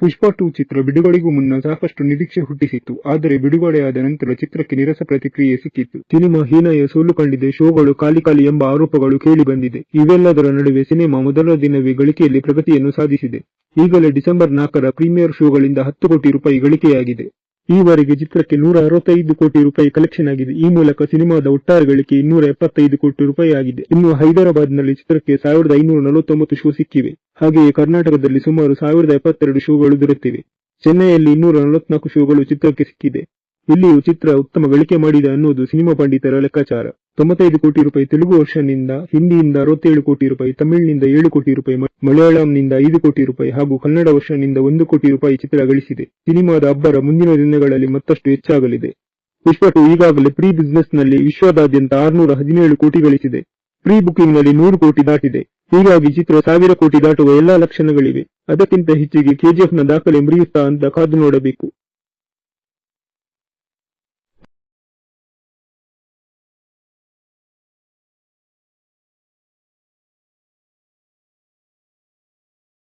ಪುಷ್ಪ two ಚಿತ್ರ ಬಿಡುಗಡೆಗೂ ಮುನ್ನ ಸಾಕಷ್ಟು ನಿರೀಕ್ಷೆ ಹುಟ್ಟಿಸಿತ್ತು. ಆದರೆ ಬಿಡುಗಡೆಯಾದ ನಂತರ ಚಿತ್ರಕ್ಕೆ ನಿರಸ ಪ್ರತಿಕ್ರಿಯೆ ಸಿಕ್ಕಿತ್ತು. ಸಿನಿಮಾ ಹೀನಾಯ ಸೋಲು ಕಂಡಿದೆ. ಶೋಗಳು ಖಾಲಿ ಖಾಲಿ ಎಂಬ ಆರೋಪಗಳು ಕೇಳಿ ಬಂದಿದೆ. ಇವೆಲ್ಲದರ ನಡುವೆ ಸಿನಿಮಾ ಮೊದಲ ದಿನವೇ ಗಳಿಕೆಯಲ್ಲಿ ಪ್ರಗತಿಯನ್ನು ಸಾಧಿಸಿದೆ. ಈಗಲೇ ಡಿಸೆಂಬರ್ ನಾಲ್ಕರ ಪ್ರೀಮಿಯರ್ ಶೋಗಳಿಂದ ಹತ್ತು ಕೋಟಿ ರೂಪಾಯಿ ಗಳಿಕೆಯಾಗಿದೆ. ಈವರೆಗೆ ಚಿತ್ರಕ್ಕೆ ನೂರ ಅರವತ್ತೈದು ಕೋಟಿ ರೂಪಾಯಿ ಕಲೆಕ್ಷನ್ ಆಗಿದೆ. ಈ ಮೂಲಕ ಸಿನಿಮಾದ ಒಟ್ಟಾರೆ ಗಳಿಕೆ ಇನ್ನೂರ ಎಪ್ಪತ್ತೈದು ಕೋಟಿ ರೂಪಾಯಿ ಆಗಿದೆ. ಇನ್ನು ಹೈದರಾಬಾದ್ನಲ್ಲಿ ಚಿತ್ರಕ್ಕೆ ಸಾವಿರದ ಐನೂರ ನಲವತ್ತೊಂಬತ್ತು ಶೋ ಸಿಕ್ಕಿವೆ. ಹಾಗೆಯೇ ಕರ್ನಾಟಕದಲ್ಲಿ ಸುಮಾರು ಸಾವಿರದ ಎಪ್ಪತ್ತೆರಡು ಶೋಗಳು ದೊರೆತಿವೆ. ಚೆನ್ನೈಯಲ್ಲಿ ಇನ್ನೂರ ನಲವತ್ನಾಲ್ಕು ಶೋಗಳು ಚಿತ್ರಕ್ಕೆ ಸಿಕ್ಕಿದೆ. ಇಲ್ಲಿಯೂ ಚಿತ್ರ ಉತ್ತಮ ಗಳಿಕೆ ಮಾಡಿದೆ ಅನ್ನೋದು ಸಿನಿಮಾ ಪಂಡಿತರ ಲೆಕ್ಕಾಚಾರ. ತೊಂಬತ್ತೈದು ಕೋಟಿ ರೂಪಾಯಿ ತೆಲುಗು ವರ್ಷನಿಂದ, ಹಿಂದಿಯಿಂದ ಅರವತ್ತೇಳು ಕೋಟಿ ರೂಪಾಯಿ, ತಮಿಳಿನಿಂದ ಏಳು ಕೋಟಿ ರೂಪಾಯಿ ಮಲಯಾಳಂನಿಂದ ಐದು ಕೋಟಿ ರೂಪಾಯಿ ಹಾಗೂ ಕನ್ನಡ ವರ್ಷನಿಂದ ಒಂದು ಕೋಟಿ ರೂಪಾಯಿ ಚಿತ್ರ ಗಳಿಸಿದೆ. ಸಿನಿಮಾದ ಅಬ್ಬರ ಮುಂದಿನ ದಿನಗಳಲ್ಲಿ ಮತ್ತಷ್ಟು ಹೆಚ್ಚಾಗಲಿದೆ. ಪುಷ್ಪ ಟು ಈಗಾಗಲೇ ಪ್ರೀ ಬಿಸ್ನೆಸ್ನಲ್ಲಿ ವಿಶ್ವದಾದ್ಯಂತ ಆರುನೂರ ಹದಿನೇಳು ಕೋಟಿ ಗಳಿಸಿದೆ. ಪ್ರೀ ಬುಕಿಂಗ್ನಲ್ಲಿ ನೂರು ಕೋಟಿ ದಾಟಿದೆ. ಹೀಗಾಗಿ ಚಿತ್ರ ಸಾವಿರ ಕೋಟಿ ದಾಟುವ ಎಲ್ಲಾ ಲಕ್ಷಣಗಳಿವೆ. ಅದಕ್ಕಿಂತ ಹೆಚ್ಚಿಗೆ ಕೆಜಿಎಫ್ನ ದಾಖಲೆ ಮುರಿಯುತ್ತಾ ಅಂತ ಕಾದು ನೋಡಬೇಕು.